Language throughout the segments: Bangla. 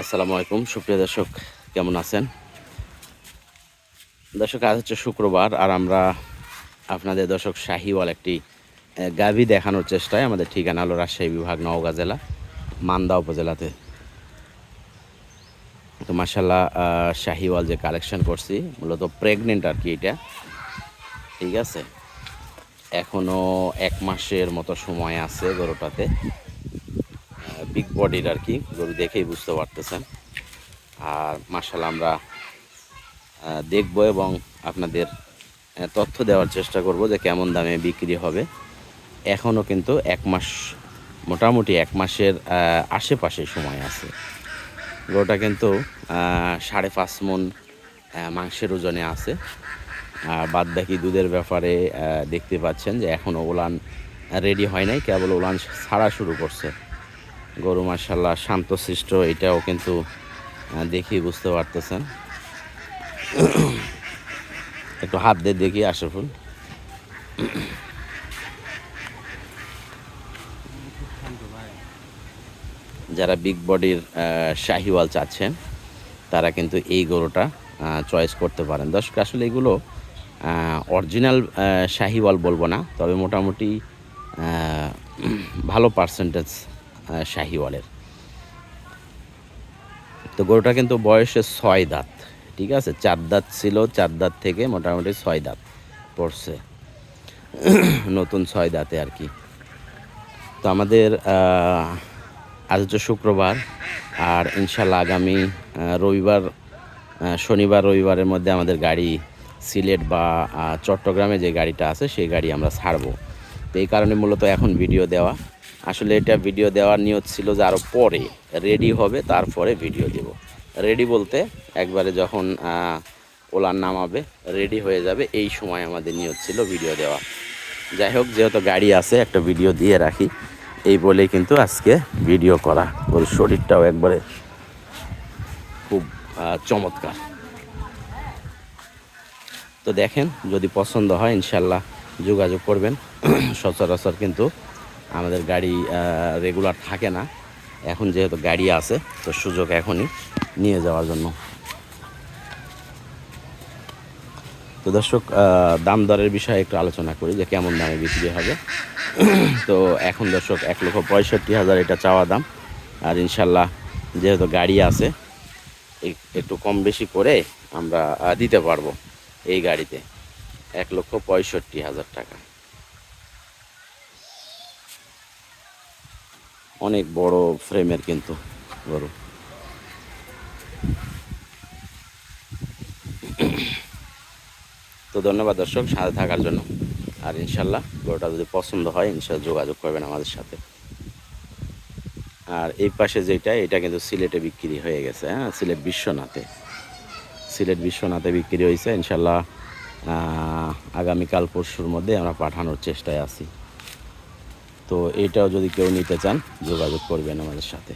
আসসালামু আলাইকুম। সুপ্রিয় দর্শক, কেমন আছেন? দর্শক, আজ হচ্ছে শুক্রবার, আর আমরা আপনাদের দর্শক শাহিওয়াল একটি গাভী দেখানোর চেষ্টায় আমাদের ঠিকানা হলো রাজশাহী বিভাগ, নওগাঁ জেলা, মান্দা উপজেলাতে। তো মাসাল্লাহ শাহিওয়াল যে কালেকশন করছি, মূলত প্রেগনেন্ট আর কি এটা। ঠিক আছে? এখনও এক মাসের মতো সময় আছে গরুটাতে। বিগ বডির আর কি, গরু দেখেই বুঝতে পারতেছেন। আর মার্শাল আমরা দেখব এবং আপনাদের তথ্য দেওয়ার চেষ্টা করব যে কেমন দামে বিক্রি হবে। এখনও কিন্তু এক মাস, মোটামুটি এক মাসের আশেপাশে সময় আছে। গরুটা কিন্তু সাড়ে পাঁচ মন মাংসের ওজনে আছে। বাদ বাকি দুধের ব্যাপারে দেখতে পাচ্ছেন যে এখনও ওলান রেডি হয় নাই, কেবল ওলান ছাড়া শুরু করছে। গরু মার্শাল্লাহ শান্তশিষ্ট এটাও কিন্তু দেখি বুঝতে পারতেছেন। একটু হাত দিয়ে দেখি, আশরাফুল। যারা বিগ বডির শাহিওয়াল চাচ্ছেন, তারা কিন্তু এই গরুটা চয়েস করতে পারেন। দর্শক, আসলে এগুলো অরিজিনাল শাহিওয়াল বলব না, তবে মোটামুটি ভালো পার্সেন্টেজ শাহিওয়ালের। তো গরুটা কিন্তু বয়সে ছয় দাঁত, ঠিক আছে? চার দাঁত ছিল, চার দাঁত থেকে মোটামুটি ছয় দাঁত পড়ছে। নতুন ছয় দাঁতে আর কি। তো আমাদের আজ শুক্রবার, আর ইনশাল্লাহ আগামী রবিবার শনিবার, রবিবারের মধ্যে আমাদের গাড়ি সিলেট বা চট্টগ্রামে যে গাড়িটা আছে, সেই গাড়ি আমরা ছাড়বো। তো এই কারণে মূলত এখন ভিডিও দেওয়া। আসলে এটা ভিডিও দেওয়ার নিয়ত ছিল যে আরও পরে রেডি হবে, তারপরে ভিডিও দেব। রেডি বলতে একবারে যখন ওলার নামাবে রেডি হয়ে যাবে, এই সময় আমাদের নিয়ত ছিল ভিডিও দেওয়া। যাই হোক, যেহেতু গাড়ি আছে, একটা ভিডিও দিয়ে রাখি। এই বলেই কিন্তু আজকে ভিডিও করা। ওর শরীরটাও একবারে খুব চমৎকার। তো দেখেন, যদি পছন্দ হয়, ইনশাল্লাহ যোগাযোগ করবেন। সচরাচর কিন্তু আমাদের গাড়ি রেগুলার থাকে না। এখন যেহেতু গাড়ি আছে, তো সুযোগ এখনই নিয়ে যাওয়ার জন্য। তো দর্শক দাম দরের বিষয়ে একটু আলোচনা করি যে কেমন দামে বিক্রি হবে। তো এখন দর্শক, এক লক্ষ পঁয়ষট্টি হাজার এটা চাওয়া দাম। আর ইনশাল্লাহ যেহেতু গাড়ি আছে একটু কম বেশি করে আমরা দিতে পারব এই গাড়িতে। এক লক্ষ পঁয়ষট্টি হাজার টাকা। অনেক বড় ফ্রেমের কিন্তু গরু তো ধন্যবাদ দর্শক সাথে থাকার জন্য। আর ইনশাল্লাহ গরুটা যদি পছন্দ হয়, ইনশাল্লাহ যোগাযোগ করবেন আমাদের সাথে। আর এই পাশে যেটা, এটা কিন্তু সিলেটে বিক্রি হয়ে গেছে হ্যাঁ? সিলেট বিশ্বনাথে। সিলেট বিশ্বনাথে বিক্রি হয়েছে, ইনশাল্লাহ আগামীকাল পরশুর মধ্যে আমরা পাঠানোর চেষ্টায় আছি। তো এটাও যদি কেউ নিতে চান যোগাযোগ করবেন আমাদের সাথে।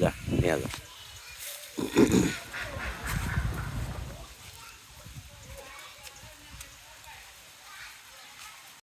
যা নেওয়া যা